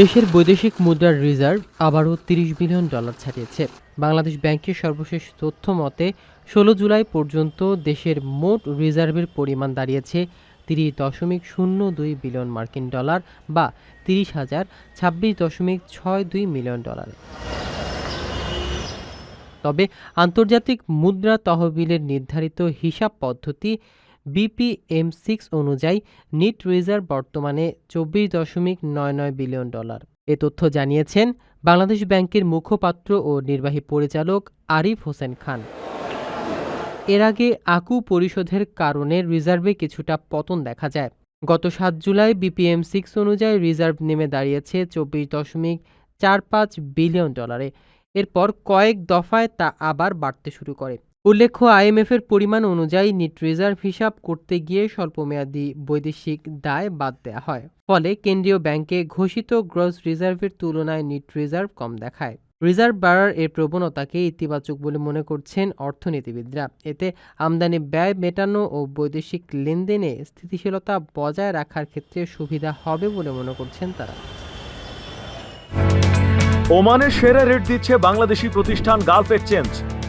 দেশের বৈদেশিক মুদ্রার রিজার্ভ আবারও তিরিশ বিলিয়ন ডলার ছাড়িয়েছে। বাংলাদেশ ব্যাংকের সর্বশেষ তথ্য মতে, ষোলো জুলাই পর্যন্ত দেশের মোট রিজার্ভের পরিমাণ দাঁড়িয়েছে তিরিশ দশমিক শূন্য দুই বিলিয়ন মার্কিন ডলার বা তিরিশ হাজার ছাব্বিশ দশমিক ছয় দুই মিলিয়ন ডলারে। তবে আন্তর্জাতিক মুদ্রা তহবিলের নির্ধারিত হিসাব পদ্ধতি বিপিএম সিক্স অনুযায়ী নিট রিজার্ভ বর্তমানে চব্বিশ দশমিক নয় নয় বিলিয়ন ডলার। এ তথ্য জানিয়েছেন বাংলাদেশ ব্যাংকের মুখপাত্র ও নির্বাহী পরিচালক আরিফ হোসেন খান। এর আগে আকু পরিশোধের কারণে রিজার্ভে কিছুটা পতন দেখা যায়। গত সাত জুলাই বিপিএম সিক্স অনুযায়ী রিজার্ভ নেমে দাঁড়িয়েছে চব্বিশ দশমিক চার পাঁচ বিলিয়ন ডলারে। এরপর কয়েক দফায় তা আবার বাড়তে শুরু করে। উল্লেখ্য, আইএমএফের পরিমাণ অনুযায়ী নিট রিজার্ভ হিসাব করতে গিয়ে স্বল্পমেয়াদী বৈদেশিক দায় বাদ দেওয়া হয়। ফলে কেন্দ্রীয় ব্যাংকে ঘোষিত গ্রস রিজার্ভের তুলনায় নিট রিজার্ভ কম দেখায়। রিজার্ভ বাড়ার এর প্রবণতাকে ইতিবাচক বলে মনে করছেন অর্থনীতিবিদরা। এতে আমদানি ব্যয় মেটানো ও বৈদেশিক লেনদেনে স্থিতিশীলতা বজায় রাখার ক্ষেত্রে সুবিধা হবে বলে মনে করছেন তারা। ওমানের সেরা রেট দিচ্ছে বাংলাদেশি প্রতিষ্ঠান গালফ এক্সচেঞ্জ।